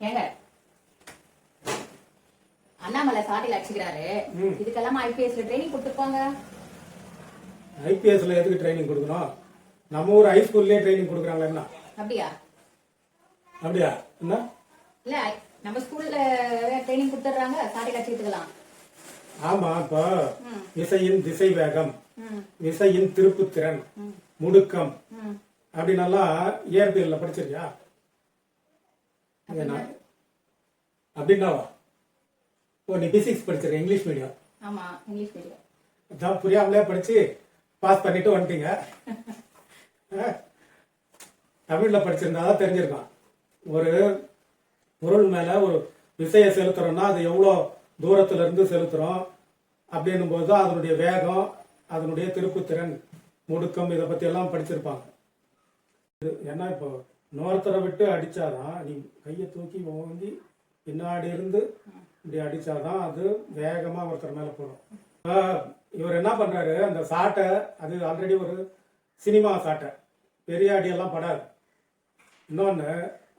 ஏங்க. அண்ணாமலை சாட்டையில் அடிச்சுக்கிறாரு. இதுக்கெல்லாம் ஐபிஎஸ்ல ட்ரைனிங் கொடுத்துருப்பாங்க? ஐபிஎஸ்ல எதுக்கு ட்ரைனிங் கொடுக்கணும்? நம்ம ஊர் ஹைஸ்கூல்லேயே ட்ரைனிங் கொடுக்குறாங்களா என்ன? அப்படியா? அப்படியா? என்ன? இல்ல நம்ம ஸ்கூல்ல ட்ரைனிங் கொடுத்துட்றாங்க சாட்டையில் அடிச்சுக்கலாம். ஆமா இப்போ. விசையின் திசை வேகம் விசையின் திருப்புத்திறன். முடுக்கம் ம். அப்படின்னெல்லாம் இயற்பியல்ல படிச்சிருக்கியா? என்ன அப்படின்னாவா ஓ நீ பிசிக்ஸ் படிச்சிருக்க இங்கிலீஷ் மீடியம் ஆமா இங்கிலீஷ் மீடியம் அதான் புரியாமலே படிச்சு பாஸ் பண்ணிட்டு வந்துட்டீங்க. தமிழ்ல படிச்சிருந்தா தான் தெரிஞ்சிருக்கான் ஒரு பொருள் மேல ஒரு விசையை செலுத்துறோம்னா அது எவ்வளோ தூரத்துல இருந்து செலுத்துறோம் அப்படின்னும் போது தான் அதனுடைய வேகம் அதனுடைய திருப்புத்திறன் முடுக்கம் இதை பத்தி எல்லாம் படிச்சிருப்பாங்க. இது ஏன்னா இப்போ? இன்னொருத்தரை விட்டு அடித்தாதான் நீ கையை தூக்கி ஓங்கி பின்னாடி இருந்து இப்படி அடித்தாதான் அது வேகமாக ஒருத்தர் மேலே போடும். இவர் என்ன பண்ணுறாரு அந்த சாட்டை அது ஆல்ரெடி ஒரு சினிமா சாட்டை. பெரிய அடியெல்லாம் படாது. இன்னொன்று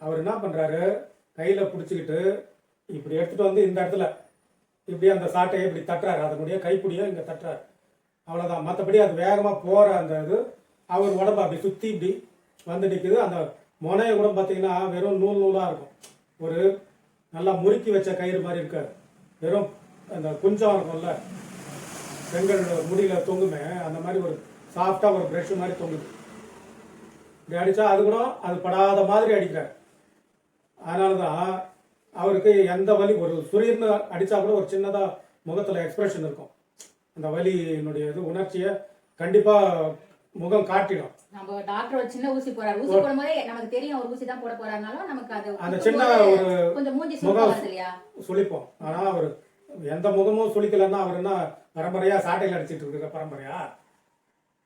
அவர் என்ன பண்ணுறாரு கையில் பிடிச்சிக்கிட்டு இப்படி எடுத்துகிட்டு வந்து இந்த இடத்துல இப்படி அந்த சாட்டையை இப்படி தட்டுறாரு. அதனுடைய கைப்பிடியை இங்கே தட்டுறாரு. அவ்வளோதான் மற்றபடி அது வேகமாக போகிற அந்த இது அவர் உடம்பு அப்படி சுற்றி இப்படி வந்து நிற்குது அந்த முனைய கூட பார்த்தீங்கன்னா வெறும் நூல் நூலாக இருக்கும். ஒரு நல்லா முறுக்கி வச்ச கயிறு மாதிரி இருக்காது. வெறும் அந்த குஞ்சம் இருக்கும்ல பெண்கள் முடியில தொங்குமே அந்த மாதிரி ஒரு சாஃப்டாக ஒரு ப்ரெஷ் மாதிரி தொங்குது. இப்படி அடித்தா அது கூட அது படாத மாதிரி அடிக்கிறார். அதனாலதான் அவருக்கு எந்த வலி ஒரு சுரீர்னு அடித்தா கூட ஒரு சின்னதாக முகத்தில் எக்ஸ்பிரஷன் இருக்கும். அந்த வலியினுடைய இது உணர்ச்சியை கண்டிப்பாக முகம் காட்டிடும். நம்ம டாக்டர் ஒரு சின்ன ஊசி போறாரு ஊசி போடும்போதே நமக்கு தெரியும் ஒரு ஊசி தான் போட போறாருனாலும் நமக்கு அது அந்த சின்ன ஒரு கொஞ்சம் மூஞ்சி சுத்தம் இல்லையா? சுளிப்போம் ஆனா அவர் எந்த முகமும் சுளிக்கலன்னா அவர் என்ன பரம்பரையா சாட்டையில் அடிச்சிட்டு இருக்கிற பரம்பரையா?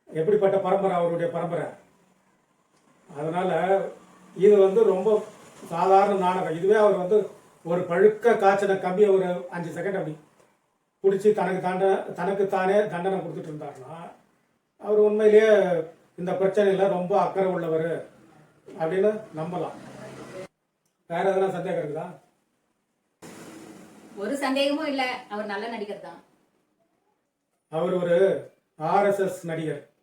எப்படிப்பட்ட பரம்பரை அவருடைய பரம்பரை? அதனால இது வந்து ரொம்ப சாதாரண நாடகம். இதுவே அவர் வந்து ஒரு பழுக்க காய்ச்சன கம்பியை ஒரு அஞ்சு செகண்ட் அப்படி பிடிச்சி தனக்கு தாண்ட தனக்கு தானே தண்டனை கொடுத்துட்டு இருந்தாருன்னா அவர் உண்மையிலேயே இந்த பிரச்சனையில ரொம்ப அக்கறை உள்ளவர் அப்படின்னு நம்பலாம். வேற எதனா சந்தேகம் இருக்குதா? ஒரு சந்தேகமும் இல்ல. அவர் நல்ல நடிகர் தான். அவர் ஒரு ஆர்எஸ்எஸ் நடிகர்.